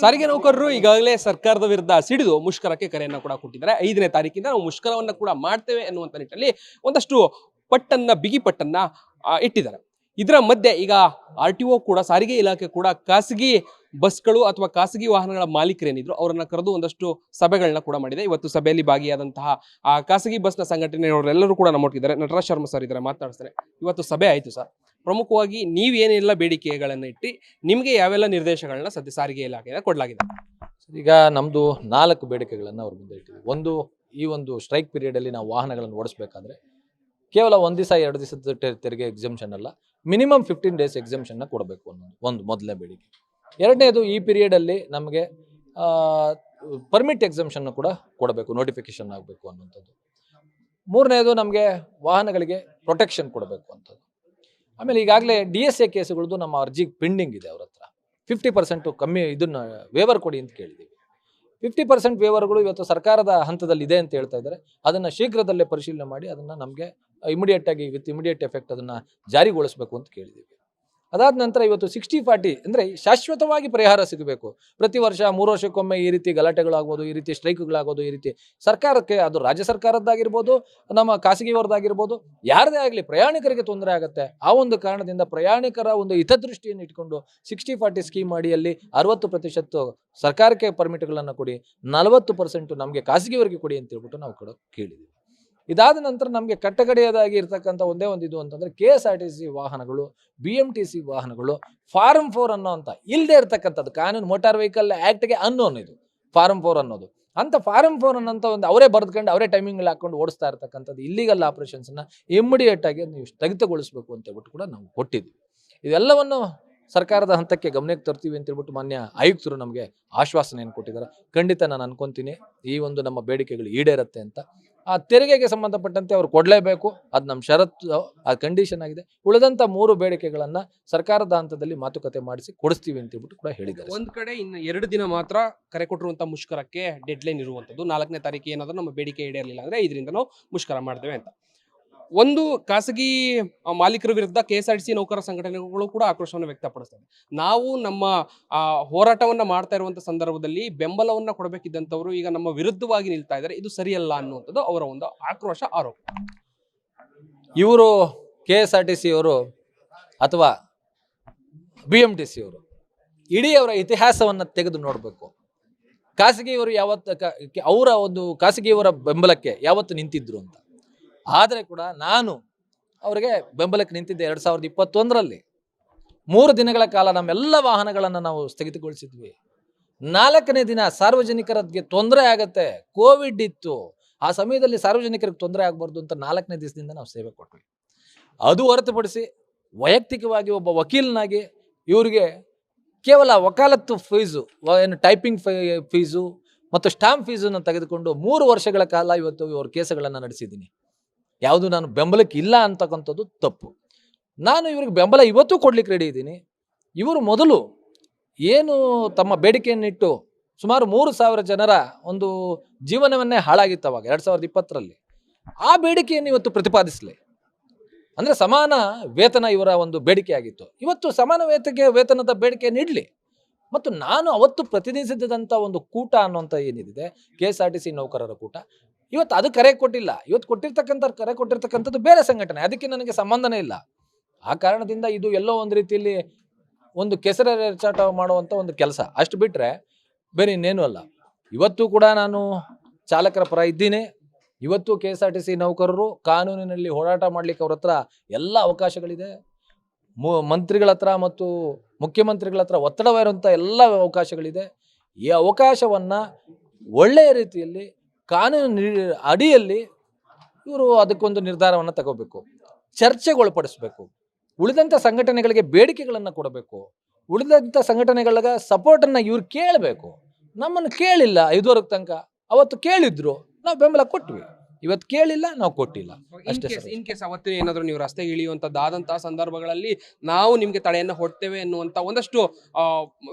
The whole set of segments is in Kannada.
ಸಾರಿಗೆ ನೌಕರರು ಈಗಾಗಲೇ ಸರ್ಕಾರದ ವಿರುದ್ಧ ಸಿಡಿದು ಮುಷ್ಕರಕ್ಕೆ ಕರೆಯನ್ನ ಕೂಡ ಕೊಟ್ಟಿದ್ದಾರೆ. ಐದನೇ ತಾರೀಕಿಂದ ನಾವು ಮುಷ್ಕರವನ್ನ ಕೂಡ ಮಾಡ್ತೇವೆ ಅನ್ನುವಂತ ನಿಟ್ಟಿನಲ್ಲಿ ಒಂದಷ್ಟು ಪಟ್ಟನ್ನ, ಬಿಗಿ ಪಟ್ಟನ್ನ ಇಟ್ಟಿದ್ದಾರೆ. ಇದರ ಮಧ್ಯೆ ಈಗ ಆರ್ ಟಿ ಒ ಕೂಡ, ಸಾರಿಗೆ ಇಲಾಖೆ ಕೂಡ ಖಾಸಗಿ ಬಸ್ಗಳು ಅಥವಾ ಖಾಸಗಿ ವಾಹನಗಳ ಮಾಲೀಕರೇನಿದ್ರು ಅವರನ್ನ ಕರೆದು ಒಂದಷ್ಟು ಸಭೆಗಳನ್ನ ಕೂಡ ಮಾಡಿದೆ. ಇವತ್ತು ಸಭೆಯಲ್ಲಿ ಭಾಗಿಯಾದಂತಹ ಆ ಖಾಸಗಿ ಬಸ್ನ ಸಂಘಟನೆಯವರೆಲ್ಲರೂ ಕೂಡ ನಮ್ಮೊಟ್ಟಿದ್ದಾರೆ. ನಟರಾಜ್ ಶರ್ಮಾ ಸರ್ ಇದ್ದಾರೆ ಮಾತನಾಡ್ತಾರೆ ಇವತ್ತು ಸಭೆ ಆಯಿತು ಸರ್. ಪ್ರಮುಖವಾಗಿ ನೀವೇನೆಲ್ಲ ಬೇಡಿಕೆಗಳನ್ನು ಇಟ್ಟು ನಿಮಗೆ ಯಾವೆಲ್ಲ ನಿರ್ದೇಶಗಳನ್ನ ಸದ್ಯ ಸಾರಿಗೆ ಇಲಾಖೆಯಿಂದ ಕೊಡಲಾಗಿದೆ ಈಗ ನಮ್ಮದು ನಾಲ್ಕು ಬೇಡಿಕೆಗಳನ್ನು ಅವ್ರ ಮುಂದೆ ಇಟ್ಟಿದ್ದೀವಿ. ಒಂದು, ಈ ಒಂದು ಸ್ಟ್ರೈಕ್ ಪೀರಿಯಡಲ್ಲಿ ನಾವು ವಾಹನಗಳನ್ನು ಓಡಿಸ್ಬೇಕಾದ್ರೆ ಕೇವಲ ಒಂದು ದಿವಸ ಎರಡು ದಿವಸದ ತೆರಿಗೆ ಎಕ್ಸಮ್ಷನ್ ಅಲ್ಲ, ಮಿನಿಮಮ್ ಫಿಫ್ಟೀನ್ ಡೇಸ್ ಎಕ್ಸಮ್ಷನ್ನ ಕೊಡಬೇಕು ಅನ್ನೋದು ಒಂದು ಮೊದಲನೇ ಬೇಡಿಕೆ. ಎರಡನೇದು, ಈ ಪೀರಿಯಡಲ್ಲಿ ನಮಗೆ ಪರ್ಮಿಟ್ ಎಕ್ಸಮ್ಷನ್ ಕೂಡ ಕೊಡಬೇಕು ನೋಟಿಫಿಕೇಶನ್ ಆಗಬೇಕು ಅನ್ನುವಂಥದ್ದು. ಮೂರನೇದು, ನಮಗೆ ವಾಹನಗಳಿಗೆ ಪ್ರೊಟೆಕ್ಷನ್ ಕೊಡಬೇಕು ಅಂತದ್ದು ಆಮೇಲೆ ಈಗಾಗಲೇ ಡಿ ಎಸ್ ಎ ಕೇಸುಗಳದ್ದು ನಮ್ಮ ಅರ್ಜಿ ಪೆಂಡಿಂಗ್ ಇದೆ ಅವ್ರ ಹತ್ರ. ಫಿಫ್ಟಿ ಪರ್ಸೆಂಟು ಕಮ್ಮಿ ಇದನ್ನ ವೇವರ್ ಕೊಡಿ ಅಂತ ಕೇಳಿದ್ದೀವಿ ಫಿಫ್ಟಿ ಪರ್ಸೆಂಟ್ ವೇವರ್ಗಳು ಇವತ್ತು ಸರ್ಕಾರದ ಹಂತದಲ್ಲಿ ಇದೆ ಅಂತ ಹೇಳ್ತಾ ಇದ್ದಾರೆ. ಅದನ್ನು ಶೀಘ್ರದಲ್ಲೇ ಪರಿಶೀಲನೆ ಮಾಡಿ ಅದನ್ನು ನಮಗೆ ಇಮಿಡಿಯೇಟಾಗಿ ವಿತ್ ಇಮಿಡಿಯೇಟ್ ಎಫೆಕ್ಟ್ ಅದನ್ನು ಜಾರಿಗೊಳಿಸಬೇಕು ಅಂತ ಕೇಳಿದ್ದೀವಿ ಅದಾದ ನಂತರ ಇವತ್ತು ಸಿಕ್ಸ್ಟಿ ಫಾರ್ಟಿ ಅಂದರೆ ಶಾಶ್ವತವಾಗಿ ಪರಿಹಾರ ಸಿಗಬೇಕು. ಪ್ರತಿ ವರ್ಷ ಮೂರು ವರ್ಷಕ್ಕೊಮ್ಮೆ ಈ ರೀತಿ ಗಲಾಟೆಗಳಾಗ್ಬೋದು ಈ ರೀತಿ ಸ್ಟ್ರೈಕ್ಗಳಾಗೋದು, ಈ ರೀತಿ ಸರ್ಕಾರಕ್ಕೆ, ಅದು ರಾಜ್ಯ ಸರ್ಕಾರದ್ದಾಗಿರ್ಬೋದು, ನಮ್ಮ ಖಾಸಗಿಯವರದ್ದಾಗಿರ್ಬೋದು, ಯಾರದೇ ಆಗಲಿ ಪ್ರಯಾಣಿಕರಿಗೆ ತೊಂದರೆ ಆಗುತ್ತೆ. ಆ ಒಂದು ಕಾರಣದಿಂದ ಪ್ರಯಾಣಿಕರ ಒಂದು ಹಿತದೃಷ್ಟಿಯನ್ನು ಇಟ್ಕೊಂಡು ಸಿಕ್ಸ್ಟಿ ಫಾರ್ಟಿ ಸ್ಕೀಮ್ ಅಡಿಯಲ್ಲಿ ಅರವತ್ತು ಪ್ರತಿಶತ ಸರ್ಕಾರಕ್ಕೆ ಪರ್ಮಿಟ್ಗಳನ್ನು ಕೊಡಿ, ನಲವತ್ತು ಪರ್ಸೆಂಟು ನಮಗೆ ಖಾಸಗಿಯವರಿಗೆ ಕೊಡಿ ಅಂತ ಹೇಳ್ಬಿಟ್ಟು ನಾವು ಕೂಡ ಕೇಳಿದ್ದೀವಿ ಇದಾದ ನಂತರ ನಮಗೆ ಕಟ್ಟಕಡೆಯದಾಗಿ ಇರ್ತಕ್ಕಂಥ ಒಂದೇ ಒಂದು ಇದು ಅಂತಂದರೆ K S R T C ವಾಹನಗಳು ಬಿ ಎಂ ಟಿ ಸಿ ವಾಹನಗಳು ಫಾರ್ಮ್ ಫೋರ್ ಅನ್ನೋ ಅಂತ ಇಲ್ಲದೆ ಇರ್ತಕ್ಕಂಥದ್ದು, ಕಾನೂನು ಮೋಟಾರ್ ವೆಹಿಕಲ್ ಆ್ಯಕ್ಟ್ಗೆ ಅನ್ನೋನ್ ಇದು ಫಾರ್ಮ್ ಫೋರ್ ಅನ್ನೋದು. ಅಂತ ಫಾರ್ಮ್ ಫೋರ್ ಅನ್ನೋಂಥ ಒಂದು ಅವರೇ ಬರೆದ್ಕೊಂಡು ಅವರೇ ಟೈಮಿಂಗ್ ಹಾಕೊಂಡು ಓಡಿಸ್ತಾ ಇರ್ತಕ್ಕಂಥದ್ದು ಇಲ್ಲಿಗಲ್ ಆಪರೇಷನ್ಸನ್ನು ಇಮಿಡಿಯೇಟ್ ಆಗಿ ನೀವು ಸ್ಥಗಿತಗೊಳಿಸಬೇಕು ಅಂತ ಹೇಳ್ಬಿಟ್ಟು ಕೂಡ ನಾವು ಕೊಟ್ಟಿದ್ವಿ. ಇದೆಲ್ಲವನ್ನು ಸರ್ಕಾರದ ಹಂತಕ್ಕೆ ಗಮನಕ್ಕೆ ತರ್ತೀವಿ ಅಂತ ಹೇಳ್ಬಿಟ್ಟು ಮಾನ್ಯ ಆಯುಕ್ತರು ನಮಗೆ ಆಶ್ವಾಸನೆಯನ್ನು ಕೊಟ್ಟಿದ್ದಾರೆ. ಖಂಡಿತ ನಾನು ಅನ್ಕೊಂತೀನಿ, ಈ ಒಂದು ನಮ್ಮ ಬೇಡಿಕೆಗಳು ಈಡೇರುತ್ತೆ ಅಂತ. ಆ ತೆರಿಗೆಗೆ ಸಂಬಂಧಪಟ್ಟಂತೆ ಅವ್ರು ಕೊಡಲೇಬೇಕು. ಅದು ನಮ್ಮ ಷರತ್ತು ಆ ಕಂಡೀಷನ್ ಆಗಿದೆ. ಉಳಿದಂಥ ಮೂರು ಬೇಡಿಕೆಗಳನ್ನು ಸರ್ಕಾರದ ಹಂತದಲ್ಲಿ ಮಾತುಕತೆ ಮಾಡಿಸಿ ಕೊಡಿಸ್ತೀವಿ ಅಂತ ಹೇಳ್ಬಿಟ್ಟು ಕೂಡ ಹೇಳಿದ್ದಾರೆ ಒಂದು ಕಡೆ ಇನ್ನು ಎರಡು ದಿನ ಮಾತ್ರ ಕರೆ ಕೊಟ್ಟಿರುವಂಥ ಮುಷ್ಕರಕ್ಕೆ ಡೆಡ್ ಲೈನ್ ಇರುವಂತದ್ದು ನಾಲ್ಕನೇ ತಾರೀಕು ಏನಾದರೂ ನಮ್ಮ ಬೇಡಿಕೆ ಈಡೇರಲಿಲ್ಲ ಅಂದರೆ ಇದರಿಂದ ನಾವು ಮುಷ್ಕರ ಮಾಡ್ತೇವೆ ಅಂತ. ಒಂದು ಖಾಸಗಿ ಮಾಲೀಕರ ವಿರುದ್ಧ ಕೆ ಎಸ್ ನೌಕರ ಸಂಘಟನೆಗಳು ಕೂಡ ಆಕ್ರೋಶವನ್ನು ವ್ಯಕ್ತಪಡಿಸ್ತವೆ. ನಾವು ನಮ್ಮ ಹೋರಾಟವನ್ನು ಮಾಡ್ತಾ ಇರುವಂಥ ಸಂದರ್ಭದಲ್ಲಿ ಬೆಂಬಲವನ್ನು ಕೊಡಬೇಕಿದ್ದಂಥವರು ಈಗ ನಮ್ಮ ವಿರುದ್ಧವಾಗಿ ನಿಲ್ತಾ ಇದ್ದಾರೆ. ಇದು ಸರಿಯಲ್ಲ ಅನ್ನುವಂಥದ್ದು ಅವರ ಒಂದು ಆಕ್ರೋಶ ಆರೋಪ. ಇವರು K S R T C ಅವರು ಅಥವಾ ಬಿ ಎಂ ಟಿ ಸಿ ಅವರು ಇಡೀ ಅವರ ಇತಿಹಾಸವನ್ನು ತೆಗೆದು ನೋಡಬೇಕು. ಖಾಸಗಿಯವರು ಯಾವತ್ತು ಅವರ ಒಂದು ಖಾಸಗಿಯವರ ಬೆಂಬಲಕ್ಕೆ ಯಾವತ್ತು ನಿಂತಿದ್ರು ಅಂತ. ಆದರೆ ಕೂಡ ನಾನು ಅವರಿಗೆ ಬೆಂಬಲಕ್ಕೆ ನಿಂತಿದ್ದೆ ಎರಡು ಸಾವಿರದ ಇಪ್ಪತ್ತೊಂದರಲ್ಲಿ. ಮೂರು ದಿನಗಳ ಕಾಲ ನಮ್ಮೆಲ್ಲ ವಾಹನಗಳನ್ನು ನಾವು ಸ್ಥಗಿತಗೊಳಿಸಿದ್ವಿ. ನಾಲ್ಕನೇ ದಿನ ಸಾರ್ವಜನಿಕರಿಗೆ ತೊಂದರೆ ಆಗತ್ತೆ, ಕೋವಿಡ್ ಇತ್ತು. ಆ ಸಮಯದಲ್ಲಿ ಸಾರ್ವಜನಿಕರಿಗೆ ತೊಂದರೆ ಆಗಬಾರ್ದು ಅಂತ ನಾಲ್ಕನೇ ದಿವಸದಿಂದ ನಾವು ಸೇವೆ ಕೊಟ್ವಿ. ಅದು ಹೊರತುಪಡಿಸಿ ವೈಯಕ್ತಿಕವಾಗಿ ಒಬ್ಬ ವಕೀಲನಾಗಿ ಇವರಿಗೆ ಕೇವಲ ವಕಾಲತ್ತು ಫೀಸು, ಏನು ಟೈಪಿಂಗ್ ಫೀಸು ಮತ್ತು ಸ್ಟಾಂಪ್ ಫೀಸನ್ನು ತೆಗೆದುಕೊಂಡು ಮೂರು ವರ್ಷಗಳ ಕಾಲ ಇವತ್ತು ಇವ್ರ ಕೇಸುಗಳನ್ನು ನಡೆಸಿದ್ದೀನಿ. ಯಾವುದು ನಾನು ಬೆಂಬಲಕ್ಕೆ ಇಲ್ಲ ಅಂತಕ್ಕಂಥದ್ದು ತಪ್ಪು. ನಾನು ಇವ್ರಿಗೆ ಬೆಂಬಲ ಇವತ್ತು ಕೊಡ್ಲಿಕ್ಕೆ ರೆಡಿ ಇದ್ದೀನಿ. ಇವರು ಮೊದಲು ಏನು ತಮ್ಮ ಬೇಡಿಕೆಯನ್ನಿಟ್ಟು ಸುಮಾರು ಮೂರು ಸಾವಿರ ಜನರ ಒಂದು ಜೀವನವನ್ನೇ ಹಾಳಾಗಿತ್ತು ಅವಾಗ ಎರಡು ಸಾವಿರದ ಇಪ್ಪತ್ತರಲ್ಲಿ. ಆ ಬೇಡಿಕೆಯನ್ನು ಇವತ್ತು ಪ್ರತಿಪಾದಿಸಲಿ. ಅಂದರೆ ಸಮಾನ ವೇತನ ಇವರ ಒಂದು ಬೇಡಿಕೆ ಆಗಿತ್ತು. ಇವತ್ತು ಸಮಾನ ವೇತಕ್ಕೆ, ವೇತನದ ಬೇಡಿಕೆಯನ್ನು ಇಡಲಿ. ಮತ್ತು ನಾನು ಅವತ್ತು ಪ್ರತಿನಿಧಿಸಿದಂಥ ಒಂದು ಕೂಟ ಅನ್ನುವಂಥ ಏನಿದೆ K S R T C ನೌಕರರ ಕೂಟ ಇವತ್ತು ಅದು ಕರೆ ಕೊಟ್ಟಿಲ್ಲ. ಇವತ್ತು ಕೊಟ್ಟಿರ್ತಕ್ಕಂಥ ಕರೆ ಕೊಟ್ಟಿರ್ತಕ್ಕಂಥದ್ದು ಬೇರೆ ಸಂಘಟನೆ. ಅದಕ್ಕೆ ನನಗೆ ಸಂಬಂಧನೇ ಇಲ್ಲ. ಆ ಕಾರಣದಿಂದ ಇದು ಎಲ್ಲೋ ಒಂದು ರೀತಿಯಲ್ಲಿ ಒಂದು ಕೆಸರ ರೆಚಾಟ ಮಾಡುವಂಥ ಒಂದು ಕೆಲಸ. ಅಷ್ಟು ಬಿಟ್ಟರೆ ಬೇರೆ ಇನ್ನೇನು ಅಲ್ಲ. ಇವತ್ತು ಕೂಡ ನಾನು ಚಾಲಕರ ಪರ ಇದ್ದೀನಿ. ಇವತ್ತು K S R T C ನೌಕರರು ಕಾನೂನಿನಲ್ಲಿ ಹೋರಾಟ ಮಾಡಲಿಕ್ಕೆ ಅವ್ರ ಹತ್ರ ಎಲ್ಲ ಅವಕಾಶಗಳಿದೆ. ಮು, ಮಂತ್ರಿಗಳ ಹತ್ರ ಮತ್ತು ಮುಖ್ಯಮಂತ್ರಿಗಳ ಹತ್ರ ಒತ್ತಡವಿರುವಂಥ ಎಲ್ಲ ಅವಕಾಶಗಳಿದೆ. ಈ ಅವಕಾಶವನ್ನು ಒಳ್ಳೆಯ ರೀತಿಯಲ್ಲಿ ಕಾನೂನು ಅಡಿಯಲ್ಲಿ ಇವರು ಅದಕ್ಕೊಂದು ನಿರ್ಧಾರವನ್ನು ತಗೋಬೇಕು. ಚರ್ಚೆಗೊಳಪಡಿಸ್ಬೇಕು ಉಳಿದಂಥ ಸಂಘಟನೆಗಳಿಗೆ ಬೇಡಿಕೆಗಳನ್ನು ಕೊಡಬೇಕು. ಉಳಿದಂಥ ಸಂಘಟನೆಗಳಿಗೆ ಸಪೋರ್ಟನ್ನು ಇವ್ರು ಕೇಳಬೇಕು. ನಮ್ಮನ್ನು ಕೇಳಿಲ್ಲ ಐದುವರೆಗೆ ತನಕ. ಅವತ್ತು ಕೇಳಿದ್ರು. ನಾವು ಬೆಂಬಲ ಕೊಟ್ವಿ. ಇವತ್ತು ಕೇಳಿಲ್ಲ ನಾವು ಕೊಟ್ಟಿಲ್ಲ. ಅಷ್ಟೇ ಸರ್. ಇನ್ ಕೇಸ್ ಅವತ್ತಿನ ಏನಾದರೂ ನೀವು ರಸ್ತೆಗೆ ಇಳಿಯುವಂಥದ್ದಾದಂತಹ ಸಂದರ್ಭಗಳಲ್ಲಿ ನಾವು ನಿಮಗೆ ತಡೆಯನ್ನು ಹೊಡ್ತೇವೆ ಎನ್ನುವಂಥ ಒಂದಷ್ಟು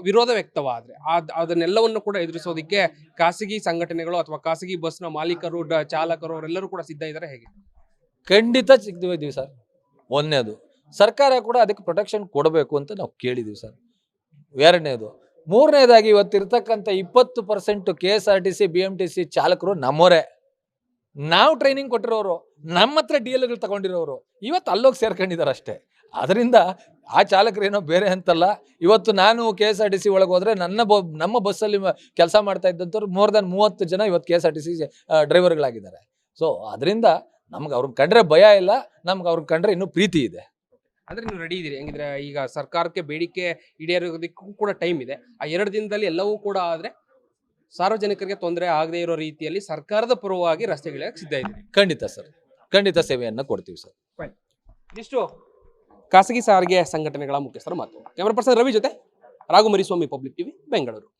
ವಿರೋಧ ವ್ಯಕ್ತವಾದರೆ. ಅದ್- ಅದನ್ನೆಲ್ಲವನ್ನು ಕೂಡ ಎದುರಿಸೋದಕ್ಕೆ ಖಾಸಗಿ ಸಂಘಟನೆಗಳು ಅಥವಾ ಖಾಸಗಿ ಬಸ್ನ ಮಾಲೀಕರು ಚಾಲಕರು ಅವರೆಲ್ಲರೂ ಕೂಡ ಸಿದ್ಧ ಇದ್ದಾರೆ ಹೇಗೆ? ಖಂಡಿತ ಸಿಗ್ತೀವಿ ಸರ್. ಒಂದನೇದು. ಸರ್ಕಾರ ಕೂಡ ಅದಕ್ಕೆ ಪ್ರೊಟೆಕ್ಷನ್ ಕೊಡಬೇಕು ಅಂತ ನಾವು ಕೇಳಿದ್ದೀವಿ ಸರ್. ಎರಡನೇದು. ಮೂರನೇದಾಗಿ ಇವತ್ತಿರ್ತಕ್ಕಂಥ ಇಪ್ಪತ್ತು percent K S R T C B M T C ಚಾಲಕರು ನಮ್ಮವರೇ ನಾವು ಟ್ರೈನಿಂಗ್ ಕೊಟ್ಟಿರೋರು, ನಮ್ಮ ಹತ್ರ ಡಿ ಎಲ್ಗಳು ತಗೊಂಡಿರೋರು, ಇವತ್ತು ಅಲ್ಲೋಗಿ ಸೇರ್ಕೊಂಡಿದ್ದಾರೆ ಅಷ್ಟೇ. ಅದರಿಂದ ಆ ಚಾಲಕರೇನೋ ಬೇರೆ ಅಂತಲ್ಲ, ಇವತ್ತು ನಾನು K S R T C ಒಳಗೆ ಹೋದ್ರೆ ನನ್ನ ಬ, ನಮ್ಮ ಬಸ್ಸಲ್ಲಿ ಕೆಲಸ ಮಾಡ್ತಾ ಇದ್ದಂಥವ್ರು ಮೋರ್ ದನ್ ಮೂವತ್ತು ಜನ ಇವತ್ತು K S R T C ಡ್ರೈವರ್ಗಳಾಗಿದ್ದಾರೆ so ಅದರಿಂದ ನಮ್ಗೆ ಅವ್ರನ್ನ ಕಂಡ್ರೆ ಭಯ ಇಲ್ಲ, ನಮ್ಗೆ ಅವ್ರನ್ನ ಕಂಡ್ರೆ ಇನ್ನೂ ಪ್ರೀತಿ ಇದೆ. ಅಂದ್ರೆ ನೀವು ರೆಡಿ ಇದೀರಿ ಹೆಂಗಿದ್ರೆ ಈಗ ಸರ್ಕಾರಕ್ಕೆ ಬೇಡಿಕೆ ಈಡೇರೋದಕ್ಕೂ ಕೂಡ ಟೈಮ್ ಇದೆ. ಆ ಎರಡು ದಿನದಲ್ಲಿ ಎಲ್ಲವೂ ಕೂಡ ಆದ್ರೆ ಸಾರ್ವಜನಿಕರಿಗೆ ತೊಂದರೆ ಆಗದೇ ಇರೋ ರೀತಿಯಲ್ಲಿ ಸರ್ಕಾರದ ಪರವಾಗಿ ರಸ್ತೆಗಳಿಗೆ ಸಿದ್ಧ ಇದೆ ಖಂಡಿತ ಸರ್. ಖಂಡಿತ ಸೇವೆಯನ್ನು ಕೊಡ್ತೀವಿ ಸರ್. ಇಷ್ಟು ಖಾಸಗಿ ಸಾರಿಗೆ ಸಂಘಟನೆಗಳ ಮುಖ್ಯಸ್ಥರು ಮಾತು. ಕ್ಯಾಮರಾ ಪರ್ಸನ್ ರವಿ ಜೊತೆ ರಾಘು ಮರಿಸ್ವಾಮಿ ಪಬ್ಲಿಕ್ ಟಿವಿ ಬೆಂಗಳೂರು.